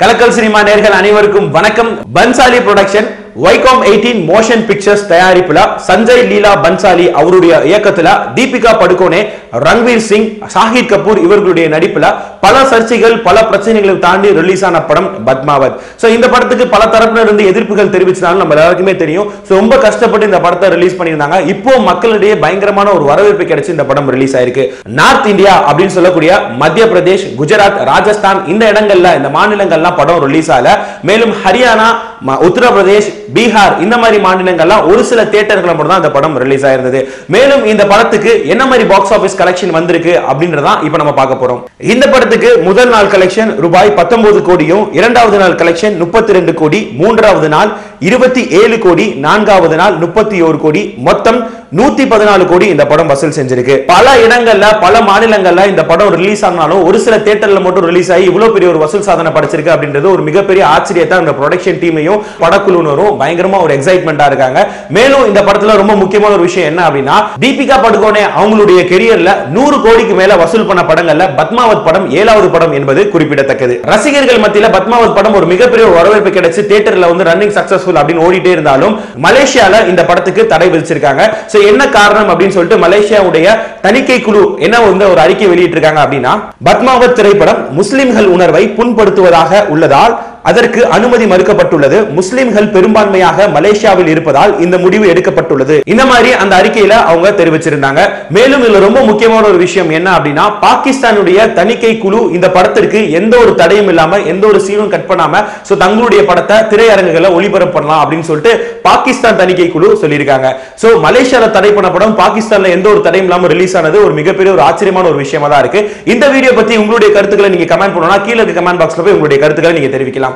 கலக்கல் cinema நேர்கள் அனைவருக்கும் வணக்கம். Bhansali production Viacom eighteen motion pictures தயாரிப்புல Sanjay Leela Bhansali அவருடைய இயக்கத்துல தீபிகா படுகோனே ரன்வீர் சிங் ஷாஹித் கபூர் இவர்களுடைய நடிப்புல பல சர்ச்சைகள் பல பிரச்சனைகளை தாண்டி ரிலீஸ் ஆன படம் பத்மாவத். சோ இந்த படத்துக்கு பல தரப்பினர் இருந்து எதிர்ப்புகள் தெரிவிச்சனாலும் நம்ம எல்லாருக்குமே தெரியும். சோ ரொம்ப கஷ்டப்பட்டு இந்த படத்தை ரிலீஸ் பண்ணியிருந்தாங்க. இப்போ மக்களிடையே பயங்கரமான ஒரு வரவேற்பு கிடைச்சு இந்த படம் ரிலீஸ் ஆயிருக்கு. நார்த் இந்தியா அப்படின்னு சொல்லக்கூடிய மத்திய பிரதேஷ் குஜராத் ராஜஸ்தான் இந்த இடங்கள்ல இந்த மாநிலங்கள்லாம் படம் ரிலீஸ் ஆகல. மேலும் ஹரியானா உத்தரப்பிரதேஷ் பீகார் இந்த மாதிரி மாநிலங்கள்லாம் ஒரு சில தியேட்டர்கள் மட்டும் தான் இந்த படம் ரிலீஸ் ஆயிருந்தது. மேலும் இந்த படத்துக்கு என்ன மாதிரி பாக்ஸ் ஆபீஸ் கலெக்ஷன் வந்திருக்கு அப்படின்றதான் இப்போ நம்ம பார்க்க போறோம். இந்த படத்துக்கு முதல் நாள் கலெக்ஷன் ரூபாய் 19 கோடியும் இரண்டாவது நாள் கலெக்ஷன் 32 கோடி மூன்றாவது நாள் இருபத்தி ஏழு கோடி நான்காவது நாள் முப்பத்தி ஒரு கோடி மொத்தம் நூத்தி பதினாலு கோடி இந்த படம் வசூல் செஞ்சிருக்கு. பல இடங்கள்ல பல மாநிலங்கள்ல இந்த படம் ரிலீஸ் ஆனாலும் ஒரு சில தேட்டர்ல மட்டும் ரிலீஸ் ஆகி இவ்வளவு பெரிய ஒரு வசூல் சாதனை படைச்சிருக்கு அப்படின்றது ஒரு மிகப்பெரிய ஆச்சரியத்தை அந்த ப்ரொடக்ஷன் டீமையும் படக்குழுவினரும் பயங்கரமா ஒரு எக்ஸைட்மெண்டா இருக்காங்க. மேலும் இந்த படத்துல ரொம்ப முக்கியமான ஒரு விஷயம் என்ன அப்படின்னா தீபிகா படுகோனே அவங்களுடைய கெரியர்ல நூறு கோடிக்கு மேல வசூல் பண்ண படங்கள்ல பத்மாவத் படம் ஏழாவது படம் என்பது குறிப்பிடத்தக்கது. ரசிகர்கள் மத்தியில பத்மாவத் படம் ஒரு மிகப்பெரிய வரவேற்பு கிடைச்சு தியேட்டர்ல வந்து ரன்னிங் சக்சஸ்ஃபுல் அப்படின்னு ஓடிட்டே இருந்தாலும் மலேசியால இந்த படத்துக்கு தடை விதிச்சிருக்காங்க. சோ என்ன காரணம் அப்படின்னு சொல்லிட்டு மலேசியாவுடைய தணிக்கை குழு என்ன வந்து ஒரு அறிக்கை வெளியிட்டிருக்காங்க அப்படின்னா பத்மாவத் திரைப்படம் முஸ்லிம்கள் உணர்வை புண்படுத்துவதாக உள்ளதால் அதற்கு அனுமதி மறுக்கப்பட்டுள்ளது. முஸ்லிம்கள் பெரும்பான்மையாக மலேசியாவில் இருப்பதால் இந்த முடிவு எடுக்கப்பட்டுள்ளது. இந்த மாதிரி அந்த அறிக்கையில அவங்க தெரிவிச்சிருந்தாங்க. மேலும் இதுல ரொம்ப முக்கியமான ஒரு விஷயம் என்ன அப்படின்னா பாகிஸ்தானுடைய தணிக்கை குழு இந்த படத்திற்கு எந்த ஒரு தடையும் இல்லாம எந்த ஒரு சீனும் கட் பண்ணாம சோ தங்களுடைய படத்தை திரையரங்குகளை ஒளிபரப்பலாம் அப்படின்னு சொல்லிட்டு பாகிஸ்தான் தணிக்கை குழு சொல்லியிருக்காங்க. சோ மலேசியால தடை பண்ண படம் பாகிஸ்தான்ல எந்த ஒரு தடையும் இல்லாம ரிலீஸ் ஆனது ஒரு மிகப்பெரிய ஒரு ஆச்சரியமான ஒரு விஷயமா தான் இருக்கு. இந்த வீடியோ பத்தி உங்களுடைய கருத்துக்களை நீங்க கமெண்ட் பண்ணணும்னா கீழே இருக்க கமெண்ட் பாக்ஸ்ல போய் உங்களுடைய கருத்துக்களை நீங்க தெரிவிக்கலாம்.